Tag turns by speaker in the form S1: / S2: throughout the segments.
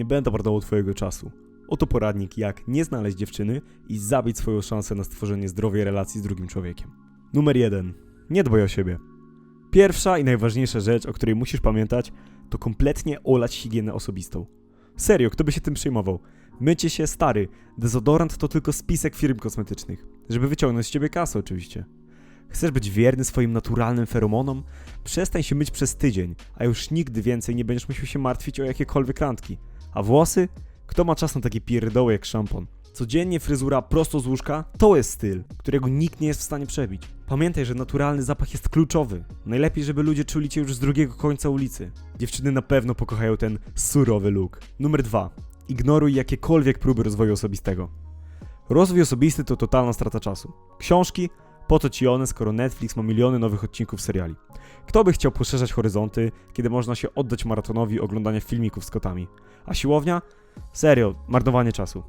S1: nie będę marnował twojego czasu. Oto poradnik, jak nie znaleźć dziewczyny i zabić swoją szansę na stworzenie zdrowej relacji z drugim człowiekiem. Numer 1. Nie dbaj o siebie. Pierwsza i najważniejsza rzecz, o której musisz pamiętać, to kompletnie olać higienę osobistą. Serio, kto by się tym przejmował? Mycie się, stary. Dezodorant to tylko spisek firm kosmetycznych. Żeby wyciągnąć z ciebie kasę, oczywiście. Chcesz być wierny swoim naturalnym feromonom? Przestań się myć przez tydzień, a już nigdy więcej nie będziesz musiał się martwić o jakiekolwiek randki. A włosy? Kto ma czas na takie pierdoły jak szampon? Codziennie fryzura prosto z łóżka to jest styl, którego nikt nie jest w stanie przebić. Pamiętaj, że naturalny zapach jest kluczowy. Najlepiej, żeby ludzie czuli cię już z drugiego końca ulicy. Dziewczyny na pewno pokochają ten surowy look. Numer 2. Ignoruj jakiekolwiek próby rozwoju osobistego. Rozwój osobisty to totalna strata czasu. Książki? Po co ci one, skoro Netflix ma miliony nowych odcinków seriali? Kto by chciał poszerzać horyzonty, kiedy można się oddać maratonowi oglądania filmików z kotami? A siłownia? Serio, marnowanie czasu.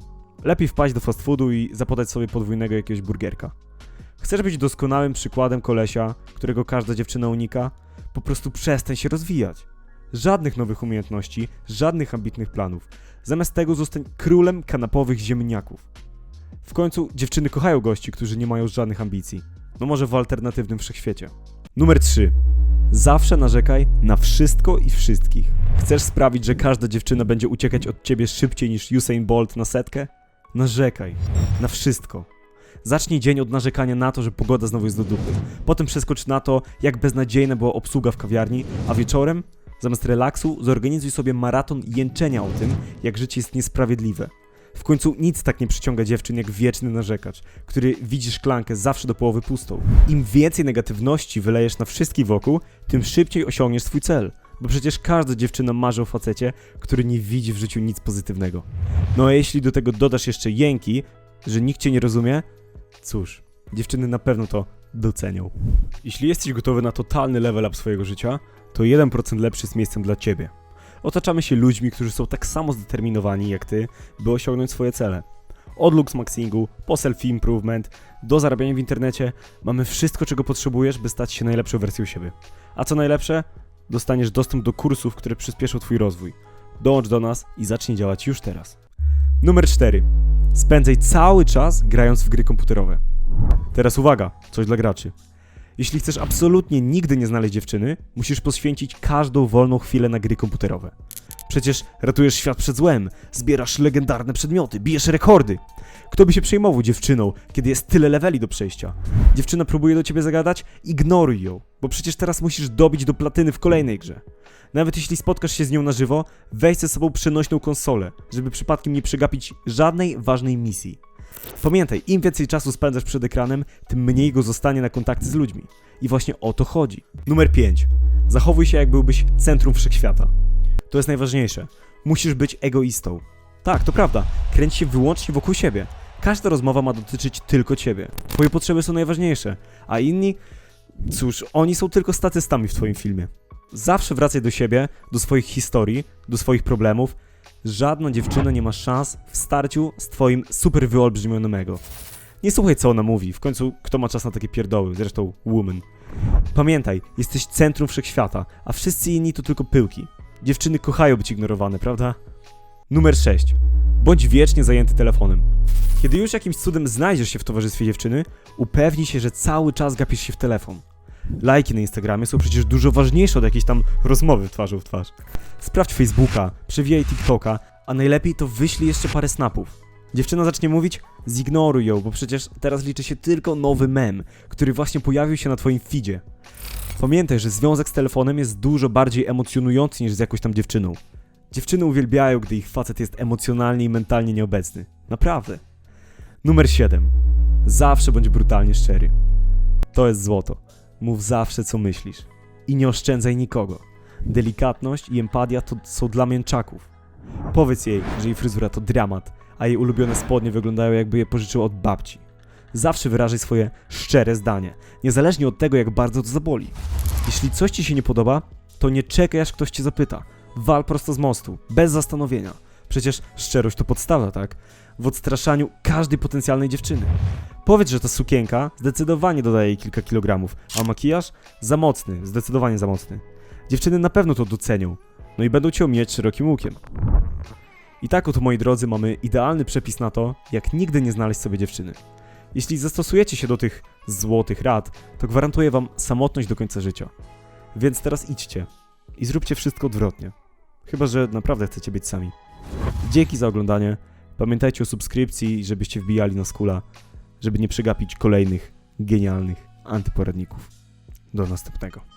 S1: Lepiej wpaść do fast foodu i zapodać sobie podwójnego jakiegoś burgerka. Chcesz być doskonałym przykładem kolesia, którego każda dziewczyna unika? Po prostu przestań się rozwijać. Żadnych nowych umiejętności, żadnych ambitnych planów. Zamiast tego zostań królem kanapowych ziemniaków. W końcu dziewczyny kochają gości, którzy nie mają żadnych ambicji. No może w alternatywnym wszechświecie. Numer 3. Zawsze narzekaj na wszystko i wszystkich. Chcesz sprawić, że każda dziewczyna będzie uciekać od ciebie szybciej niż Usain Bolt na setkę? Narzekaj. Na wszystko. Zacznij dzień od narzekania na to, że pogoda znowu jest do dupy. Potem przeskocz na to, jak beznadziejna była obsługa w kawiarni, a wieczorem, zamiast relaksu, zorganizuj sobie maraton jęczenia o tym, jak życie jest niesprawiedliwe. W końcu nic tak nie przyciąga dziewczyn jak wieczny narzekacz, który widzi szklankę zawsze do połowy pustą. Im więcej negatywności wylejesz na wszystkich wokół, tym szybciej osiągniesz swój cel. Bo przecież każda dziewczyna marzy o facecie, który nie widzi w życiu nic pozytywnego. No a jeśli do tego dodasz jeszcze jęki, że nikt cię nie rozumie, cóż, dziewczyny na pewno to docenią. Jeśli jesteś gotowy na totalny level up swojego życia, to 1% lepszy jest miejscem dla ciebie. Otaczamy się ludźmi, którzy są tak samo zdeterminowani jak ty, by osiągnąć swoje cele. Od lux maxingu, po self-improvement, do zarabiania w internecie, mamy wszystko, czego potrzebujesz, by stać się najlepszą wersją siebie. A co najlepsze? Dostaniesz dostęp do kursów, które przyspieszą twój rozwój. Dołącz do nas i zacznij działać już teraz. Numer 4. Spędzaj cały czas grając w gry komputerowe. Teraz uwaga, coś dla graczy. Jeśli chcesz absolutnie nigdy nie znaleźć dziewczyny, musisz poświęcić każdą wolną chwilę na gry komputerowe. Przecież ratujesz świat przed złem, zbierasz legendarne przedmioty, bijesz rekordy. Kto by się przejmował dziewczyną, kiedy jest tyle leveli do przejścia? Dziewczyna próbuje do ciebie zagadać? Ignoruj ją, bo przecież teraz musisz dobić do platyny w kolejnej grze. Nawet jeśli spotkasz się z nią na żywo, weź ze sobą przenośną konsolę, żeby przypadkiem nie przegapić żadnej ważnej misji. Pamiętaj, im więcej czasu spędzasz przed ekranem, tym mniej go zostanie na kontakty z ludźmi. I właśnie o to chodzi. Numer 5. Zachowuj się, jak byłbyś centrum wszechświata. To jest najważniejsze. Musisz być egoistą. Tak, to prawda. Kręć się wyłącznie wokół siebie. Każda rozmowa ma dotyczyć tylko ciebie. Twoje potrzeby są najważniejsze, a inni, cóż, oni są tylko statystami w twoim filmie. Zawsze wracaj do siebie, do swoich historii, do swoich problemów. Żadna dziewczyna nie ma szans w starciu z twoim super wyolbrzymionym ego. Nie słuchaj co ona mówi, w końcu kto ma czas na takie pierdoły, zresztą woman. Pamiętaj, jesteś centrum wszechświata, a wszyscy inni to tylko pyłki. Dziewczyny kochają być ignorowane, prawda? Numer 6. Bądź wiecznie zajęty telefonem. Kiedy już jakimś cudem znajdziesz się w towarzystwie dziewczyny, upewnij się, że cały czas gapisz się w telefon. Lajki na Instagramie są przecież dużo ważniejsze od jakiejś tam rozmowy twarzą w twarz. Sprawdź Facebooka, przewijaj TikToka, a najlepiej to wyślij jeszcze parę snapów. Dziewczyna zacznie mówić, zignoruj ją, bo przecież teraz liczy się tylko nowy mem, który właśnie pojawił się na twoim feedzie. Pamiętaj, że związek z telefonem jest dużo bardziej emocjonujący niż z jakąś tam dziewczyną. Dziewczyny uwielbiają, gdy ich facet jest emocjonalnie i mentalnie nieobecny. Naprawdę. Numer 7. Zawsze bądź brutalnie szczery. To jest złoto. Mów zawsze, co myślisz. I nie oszczędzaj nikogo. Delikatność i empatia to są dla mięczaków. Powiedz jej, że jej fryzura to dramat, a jej ulubione spodnie wyglądają jakby je pożyczył od babci. Zawsze wyrażaj swoje szczere zdanie, niezależnie od tego, jak bardzo to zaboli. Jeśli coś ci się nie podoba, to nie czekaj, aż ktoś cię zapyta. Wal prosto z mostu, bez zastanowienia. Przecież szczerość to podstawa, tak? W odstraszaniu każdej potencjalnej dziewczyny. Powiedz, że ta sukienka zdecydowanie dodaje jej kilka kilogramów, a makijaż za mocny, zdecydowanie za mocny. Dziewczyny na pewno to docenią, no i będą cię omijać szerokim łukiem. I tak oto, moi drodzy, mamy idealny przepis na to, jak nigdy nie znaleźć sobie dziewczyny. Jeśli zastosujecie się do tych złotych rad, to gwarantuję wam samotność do końca życia. Więc teraz idźcie i zróbcie wszystko odwrotnie. Chyba, że naprawdę chcecie być sami. Dzięki za oglądanie. Pamiętajcie o subskrypcji, żebyście wbijali na skula, żeby nie przegapić kolejnych genialnych antyporadników. Do następnego.